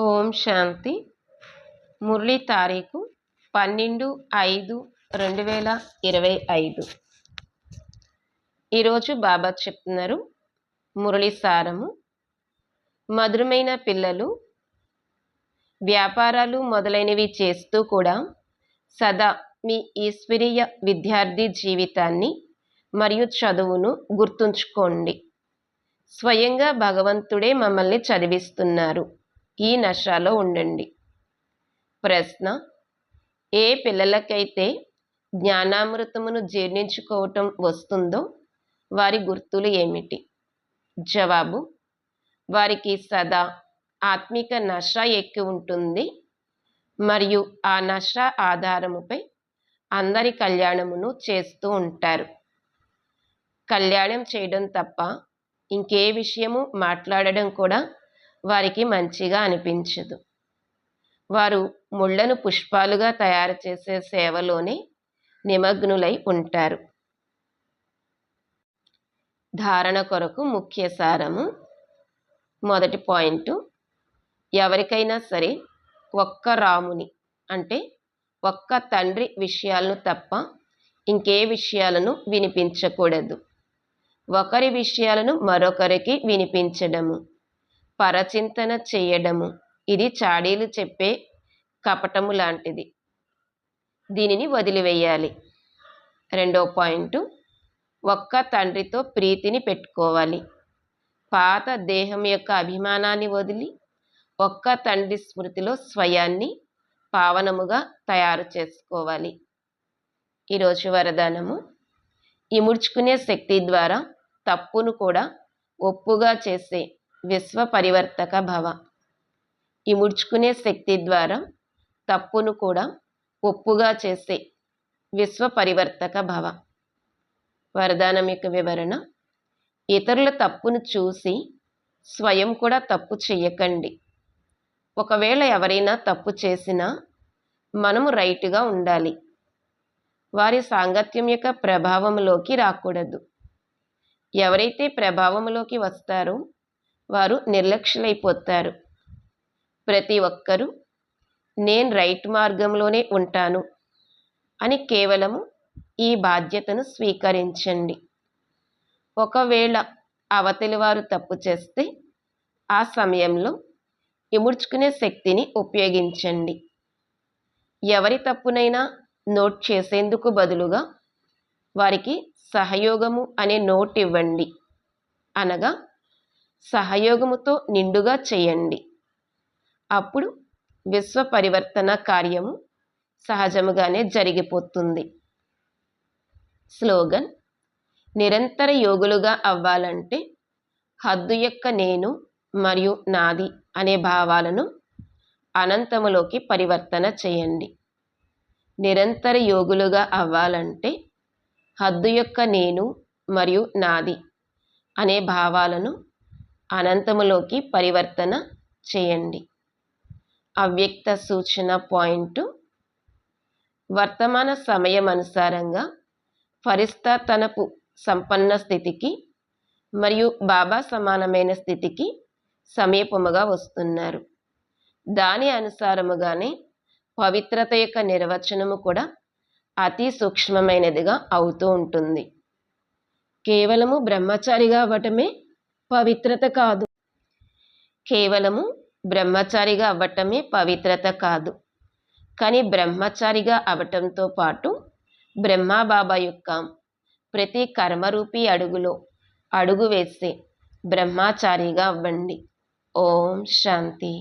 ఓం శాంతి. మురళీ తారీఖు పన్నెండు ఐదు రెండు వేల ఇరవై ఐదు. ఈరోజు బాబా చెప్తున్నారు మురళి సారము మధురమైన పిల్లలు వ్యాపారాలు మొదలైనవి చేస్తూ కూడా సదా మీ ఈశ్వరీయ విద్యార్థి జీవితాన్ని మరియు చదువును గుర్తుంచుకోండి. స్వయంగా భగవంతుడే మమ్మల్ని చదివిస్తున్నారు. ఈ నషాలో ఉండండి. ప్రశ్న ఏ పిల్లలకైతే జ్ఞానామృతమును జీర్ణించుకోవటం వస్తుందో వారి గుర్తులు ఏమిటి? జవాబు వారికి సదా ఆత్మిక నష ఎక్కి ఉంటుంది. మరియు ఆ నష ఆధారముపై అందరి కళ్యాణమును చేస్తూ ఉంటారు. కళ్యాణం చేయడం తప్ప ఇంకే విషయము మాట్లాడడం కూడా వారికి మంచిగా అనిపించదు. వారు ముళ్ళను పుష్పాలుగా తయారు చేసే సేవలోనే నిమగ్నులై ఉంటారు. ధారణ కొరకు ముఖ్య సారము మొదటి పాయింట్ ఎవరికైనా సరే ఒక్క రాముని అంటే ఒక్క తండ్రి విషయాలను తప్ప ఇంకే విషయాలను వినిపించకూడదు. ఒకరి విషయాలను మరొకరికి వినిపించడము. పరచింతన చేయడము. ఇది చాడీలు చెప్పే కపటము లాంటిది. దీనిని వదిలివేయాలి. రెండో పాయింట్ ఒక్క తండ్రితో ప్రీతిని పెట్టుకోవాలి. పాత దేహం యొక్క అభిమానాన్ని వదిలి ఒక్క తండ్రి స్మృతిలో స్వయాన్ని పావనముగా తయారు చేసుకోవాలి. ఈరోజు వరదానము. ఇముడ్చుకునే శక్తి ద్వారా తప్పును కూడా ఒప్పుగా చేసే విశ్వ పరివర్తక భవ. ఇముడ్చుకునే శక్తి ద్వారా తప్పును కూడా ఒప్పుగా చేసే విశ్వ పరివర్తక భవ. వరదానం యొక్క వివరణ ఇతరుల తప్పును చూసి స్వయం కూడా తప్పు చెయ్యకండి. ఒకవేళ ఎవరైనా తప్పు చేసినా మనము రైట్గా ఉండాలి. వారి సాంగత్యం యొక్క ప్రభావంలోకి రాకూడదు. ఎవరైతే ప్రభావంలోకి వస్తారో వారు నిర్లక్ష్యులైపోతారు. ప్రతి ఒక్కరూ నేను రైట్ మార్గంలోనే ఉంటాను అని కేవలము ఈ బాధ్యతను స్వీకరించండి. ఒకవేళ అవతలి వారు తప్పు చేస్తే ఆ సమయంలో ఇముడ్చుకునే శక్తిని ఉపయోగించండి. ఎవరి తప్పునైనా నోట్ చేసేందుకు బదులుగా వారికి సహయోగము అనే నోట్ ఇవ్వండి అనగా సహయోగముతో నిండుగా చేయండి. అప్పుడు విశ్వ పరివర్తన కార్యము సహజముగానే జరిగిపోతుంది. స్లోగన్ నిరంతర యోగులుగా అవ్వాలంటే హద్దు యొక్క నేను మరియు నాది అనే భావాలను అనంతములోకి పరివర్తన చేయండి. నిరంతర యోగులుగా అవ్వాలంటే హద్దు యొక్క నేను మరియు నాది అనే భావాలను అనంతములోకి పరివర్తన చేయండి. అవ్యక్త సూచన పాయింట్ వర్తమాన సమయం అనుసారంగా ఫరిస్తా తనపు సంపన్న స్థితికి మరియు బాబా సమానమైన స్థితికి సమీపముగా వస్తున్నారు. దాని అనుసారముగానే పవిత్రత యొక్క నిర్వచనము కూడా అతి సూక్ష్మమైనదిగా అవుతూ ఉంటుంది. కేవలము బ్రహ్మచారిగా అవ్వటమే పవిత్రత కాదు. కేవలము బ్రహ్మచారిగా అవ్వటమే పవిత్రత కాదు. కానీ బ్రహ్మచారిగా అవటంతో పాటు బ్రహ్మాబాబా యొక్క ప్రతి కర్మరూపీ అడుగులో అడుగు వేస్తే బ్రహ్మచారిగా అవ్వండి. ఓం శాంతి.